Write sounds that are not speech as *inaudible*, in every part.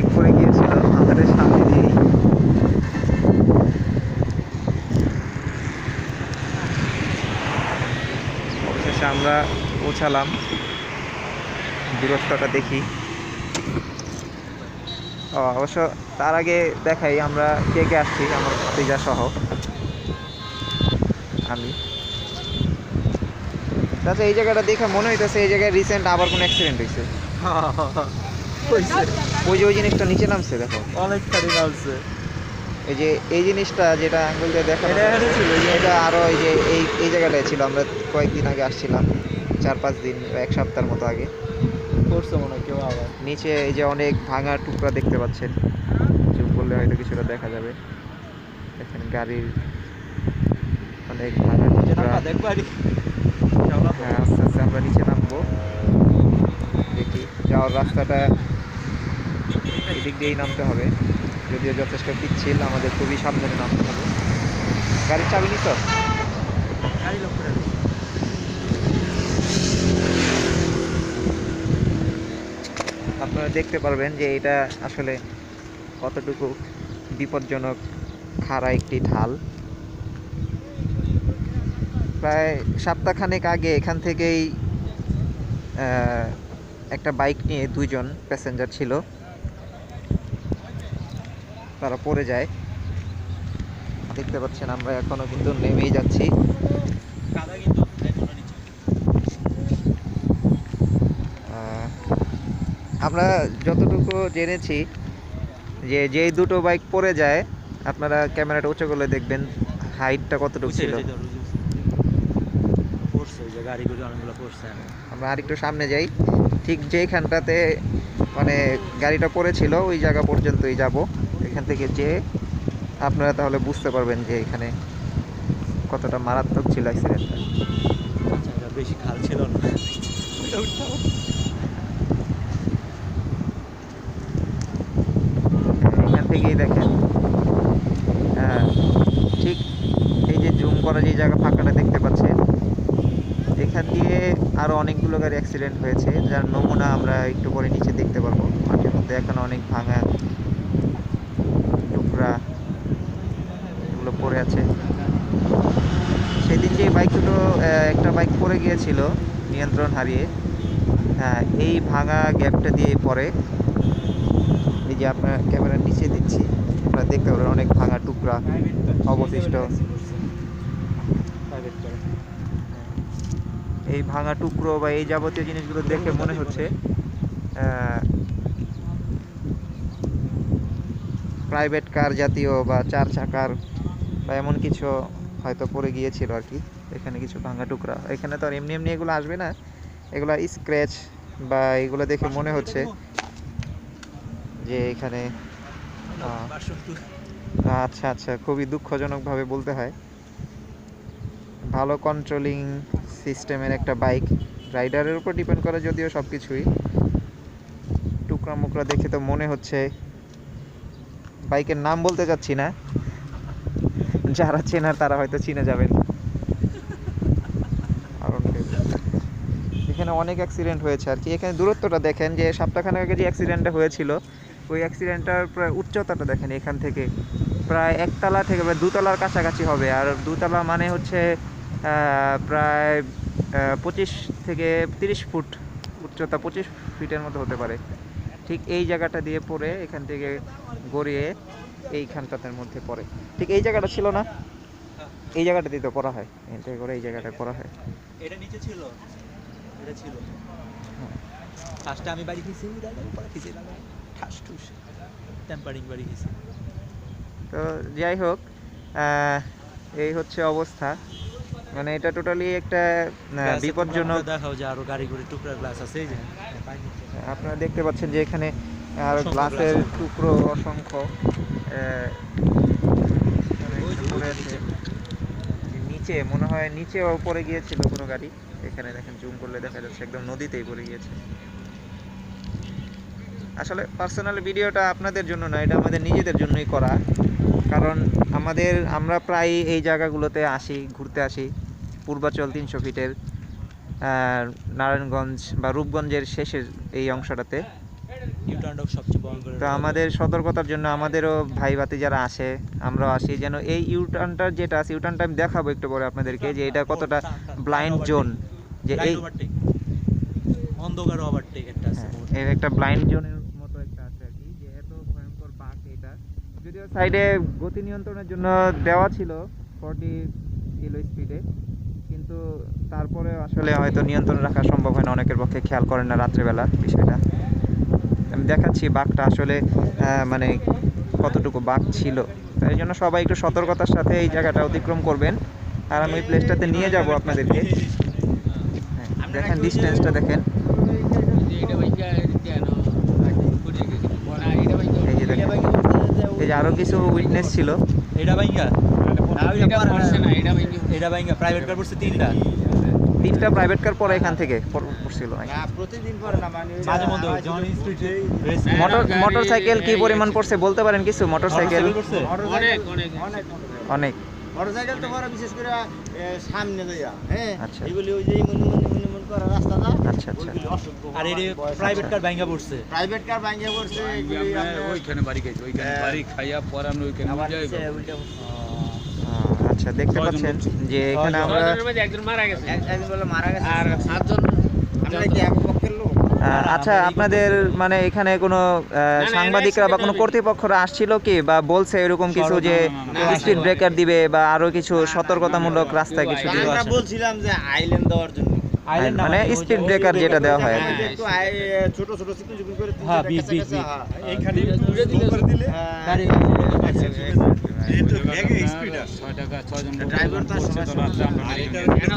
Bike পড়ে গিয়েছিল আমাদের সামনে দিয়েই অবশেষে আমরা পৌঁছালাম। দূরত্বটা দেখি। ও, অবশ্য তার আগে দেখাই আমরা কে কে আসছি, আমার ভাতিজা সহ। আমি। তাছাড়া এই জায়গাটা দেখে মনে হইতেছে এই জায়গায় রিসেন্ট আবার কোনো অ্যাক্সিডেন্ট হয়েছে *laughs* ওই যে ওই জিনিসটা নিচে নামছে দেখো। নামছে। এই যে এই জিনিসটা যেটা আঙ্গুল দিয়ে দেখা এটা এই যে- এই এই জায়গাটায় ছিল আমরা কয়েকদিন আগে আসছিলাম চার পাঁচ দিন এক সপ্তাহের মতো আগে। করছে মনে হয় কেউ আবার। নিচে এই যে অনেক ভাঙা টুকরা দেখতে পাচ্ছেন। জুম করলে হয়তো কিছুটা দেখা যাবে। এখানে গাড়ির অনেক ভাঙা টুকরা। হ্যাঁ আস্তে আস্তে আমরা নিচে নামবো। দেখি যাওয়ার রাস্তাটা এদিক দিয়েই নামতে হবে। যদিও যথেষ্ট পিচ্ছিল আমাদের খুবই সাবধানে নামতে হবে। গাড়ির চাবি নিত গাড়ি লক্ষ্য আপনারা দেখতে পারবেন যে এটা আসলে কতটুকু বিপজ্জনক খাড়া একটি ঢাল। প্রায় সপ্তাহখানেক আগে এখান থেকেই একটা বাইক নিয়ে দুজন প্যাসেঞ্জার ছিল। তারা পড়ে যায়। দেখতে পাচ্ছেন আমরা এখনও কিন্তু নেমেই যাচ্ছি। আমরা যতটুকু জেনেছি যে যেই দুটো বাইক পড়ে যায় আপনারা ক্যামেরাটা উঁচু করলে দেখবেন হাইটটা কতটুকু ছিল। আমরা আরেকটু সামনে যাই। ঠিক যেইখানটাতে মানে গাড়িটা পড়েছিল ওই জায়গা পর্যন্তই যাব। এখান থেকে যে আপনারা তাহলে বুঝতে পারবেন যে এখানে কতটা মারাত্মক ছিল অ্যাক্সিডেন্টটা আচ্ছা বেশি খাল ছিল না। এখান থেকেই দেখেন। হ্যাঁ, ঠিক এই যে জুম করা যে জায়গা ফাঁকাটা দেখতে পাচ্ছেন এখান দিয়ে আরও অনেকগুলো গাড়ি অ্যাক্সিডেন্ট হয়েছে যার নমুনা আমরা একটু পরে নিচে দেখতে পারব। মাঠের মধ্যে এখন অনেক ভাঙা টুকরা এগুলো পড়ে আছে। সেদিন যে বাইক দুটো একটা বাইক পড়ে গিয়েছিল, নিয়ন্ত্রণ হারিয়ে। হ্যাঁ এই ভাঙা গ্যাপটা দিয়ে পরে এই যে আপনার ক্যামেরার নিচে দিচ্ছি, আপনারা দেখতে পাবেন অনেক ভাঙা টুকরা অবশিষ্ট। এই ভাঙা টুকরো বা এই যাবতীয় জিনিসগুলো দেখে মনে হচ্ছে প্রাইভেট কার জাতীয় বা চার চাকার বা এমন কিছু হয়তো পড়ে গিয়েছিল আর কি। এখানে কিছু ভাঙা টুকরা। এখানে তো আর এমনি এমনি এগুলো আসবে না। এগুলো স্ক্র্যাচ বা এগুলো দেখে মনে হচ্ছে যে এখানে। আচ্ছা আচ্ছা খুবই দুঃখজনকভাবে বলতে হয়। ভালো কন্ট্রোলিং সিস্টেমের একটা বাইক রাইডারের উপর ডিপেন্ড করে যদিও সব কিছুই টুকরা মুকরা দেখে তো মনে হচ্ছে। বাইকের নাম বলতে চাচ্ছি না। যারা চেনার তারা হয়তো চিনে যাবেন। এখানে অনেক অ্যাক্সিডেন্ট হয়েছে আর কি। এখানে দূরত্বটা দেখেন যে সপ্তাহখানেক আগে যে অ্যাক্সিডেন্টটা হয়েছিল, ওই অ্যাক্সিডেন্টটার প্রায় উচ্চতাটা দেখেন এখান থেকে। প্রায় একতলা থেকে প্রায় দুতলার কাছাকাছি হবে। আর দুতলা মানে হচ্ছে প্রায় পঁচিশ থেকে তিরিশ ফুট উচ্চতা, পঁচিশ ফিটের মতো হতে পারে। ঠিক এই জায়গাটা দিয়ে পড়ে এখান থেকে গড়িয়ে এইখানটাতের মধ্যে পড়ে। ঠিক এই জায়গাটা ছিল না? এই জায়গাটা দিয়ে তো করা হয়। থেকে করে এই জায়গাটা করা হয়। এটা নিচে ছিল। এটা ছিল। ফার্স্টে আমি বাড়ি খেয়েছি দাদা উপরে খেয়েছি ঠাস ঠুস। টেম্পারিং বাড়ি খেয়েছি তো যাই হোক এই হচ্ছে অবস্থা। মানে এটা টোটালি একটা বিপজ্জনক দেখাও যে আরও গাড়ি গুড়ি টুকরা গ্লাস আছে এই যে। আপনারা দেখতে পাচ্ছেন যে এখানে আর গ্লাসের টুকরো অসংখ্য আছে। নিচে। মনে হয় নিচেও পড়ে গিয়েছিল কোনো গাড়ি এখানে দেখেন জুম করলে দেখা যাচ্ছে একদম নদীতেই পড়ে গিয়েছে আসলে পার্সোনাল ভিডিওটা আপনাদের জন্য না এটা আমাদের নিজেদের জন্যই করা কারণ আমাদের আমরা প্রায় এই জায়গাগুলোতে আসি ঘুরতে আসি পূর্বাচল তিনশো ফিটের আহ, নারায়ণগঞ্জ বা রূপগঞ্জের শেষের এই অংশটাতে ইউটার্নটাও সবচেয়ে ভয়ঙ্কর তো আমাদের সতর্কতার জন্য আমাদেরও ভাই বাতি যারা আসে আমরাও আসি। যেন এই ইউটার্নটা যেটা আছে ইউটার্নটা আমি দেখাবো একটু পরে আপনাদেরকে যে এটা কতটা ব্লাইন্ড জোন যে এই অন্ধকার ওভারটেক একটা আছে হ্যাঁ, এর একটা ব্লাইন্ড জোনের মতো একটা আছে আর কি যে এত ভয়ঙ্কর বাঁক এটা। যদিও সাইডে গতি নিয়ন্ত্রণের জন্য দেওয়া ছিল ফর্টি কিলো স্পিডে কিন্তু তারপরে আসলে হয়তো নিয়ন্ত্রণ রাখা সম্ভব হয় না। অনেকের পক্ষে খেয়াল করেন না রাত্রেবেলা বিষয়টা। আমি দেখাচ্ছি বাঘটা আসলে মানে কতটুকু বাঘ ছিল। তাই জন্য সবাই একটু সতর্কতার সাথে এই জায়গাটা অতিক্রম করবেন। আর আমি ওই প্লেসটাতে নিয়ে যাব আপনাদেরকে। হ্যাঁ, দেখেন ডিস্টেন্সটা দেখেন। এই যে দেখেন এই যে আরও কিছু উইটনেস ছিল। এটা বাইঙ্গা এটা বাইঙ্গা প্রাইভেট কার পড়ছে তিনটা। তিনটা প্রাইভেট কার পরে এখান থেকে পড়ছিল নাকি? প্রতিদিন করে না মানে মাঝে মধ্যে জন রেস মোটর মোটর সাইকেল কি পরিমাণ পড়ছে বলতে পারেন কিছু? মোটর সাইকেল অনেক অনেক অনেক অনেক মোটরসাইকেল তো করে বিশেষ করে সামনে যাইয়া হ্যাঁ? আচ্ছা। এগুলি ওই যে করে রাস্তাটা আচ্ছা আচ্ছা। আর এই প্রাইভেট কার বাইঙ্গা পড়ছে। প্রাইভেট কার ভাঙিয়ে পড়ছে ওইখানে বাড়ি গেছে ওইখানে হ্যাঁ। বাড়ি খাইয়া পরে আমরা ওইখানে যাই উল্টে আচ্ছা দেখতে পাচ্ছেন যে এখানে আমরা একজন মারা গেছে। একজন বলে মারা গেছে। আর সাতজন আমরা কি এক পক্ষের লোক? আচ্ছা আপনাদের মানে এখানে কোনো আহ, সাংবাদিকরা বা কোনো কর্তৃপক্ষরা আসছিল কি বা বলছে এরকম কিছু যে স্পিড ব্রেকার দিবে বা আরও কিছু সতর্কতামূলক রাস্তায় কিছু দিবে? আমরা বলছিলাম যে আইল্যান্ড দেওয়ার জন্য। মানে স্পিড ব্রেকার যেটা দেওয়া হয়। হ্যাঁ। একটু ছোট ছোট চিকন চিকন করে হ্যাঁ। হ্যাঁ। এইখানে হ্যাঁ, টাকা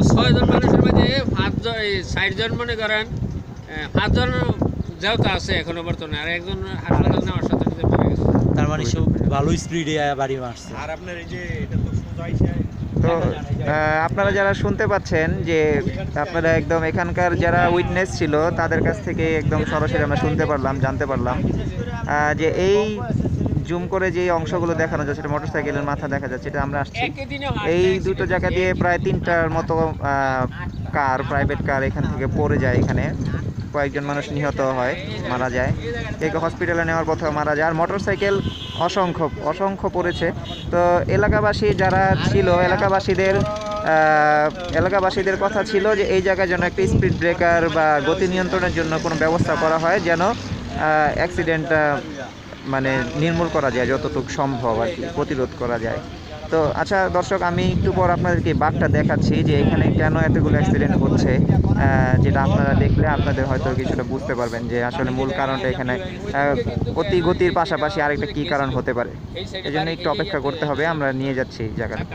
ছয়জন মানুষের মধ্যে পাঁচজন এই ষাটজন মনে করেন পাঁচজন যেহেতু আছে এখনও বর্তমানে আর একজন হাসপাতাল নেওয়ার সাথে তার মানে সব ভালো স্পিডে বাড়ি মারছে। আর আপনার এই যে এটা তো তো আপনারা যারা শুনতে পাচ্ছেন যে আপনারা একদম এখানকার যারা উইটনেস ছিল তাদের কাছ থেকে একদম সরাসরি আমরা শুনতে পারলাম জানতে পারলাম যে এই জুম করে যে অংশগুলো দেখানো যাচ্ছে সেটা মোটরসাইকেলের মাথা দেখা যাচ্ছে এটা আমরা আসছি। এই দুটো জায়গা দিয়ে প্রায় তিনটার মতো কার প্রাইভেট কার এখান থেকে পড়ে যায় এখানে। কয়েকজন মানুষ নিহত হয় মারা যায়। কেউ হসপিটালে নেওয়ার পথেও মারা যায়। আর মোটরসাইকেল অসংখ্য অসংখ্য পড়েছে। তো এলাকাবাসী যারা ছিল এলাকাবাসীদের এলাকাবাসীদের কথা ছিল যে এই জায়গায় যেন একটা স্পিড ব্রেকার বা গতি নিয়ন্ত্রণের জন্য কোনো ব্যবস্থা করা হয় যেন অ্যাক্সিডেন্টটা মানে নির্মূল করা যায়, যতটুকু সম্ভব আর কি, প্রতিরোধ করা যায়। তো আচ্ছা দর্শক, আমি একটু পর আপনাদেরকে বাঘটা দেখাচ্ছি যে এখানে কেন এতগুলো অ্যাক্সিডেন্ট হচ্ছে যেটা আপনারা দেখলে আপনাদের হয়তো কিছুটা বুঝতে পারবেন যে আসলে মূল কারণটা এখানে অতি গতির পাশাপাশি আরেকটা কী কারণ হতে পারে। এই জন্য একটু অপেক্ষা করতে হবে, আমরা নিয়ে যাচ্ছি এই জায়গাটা।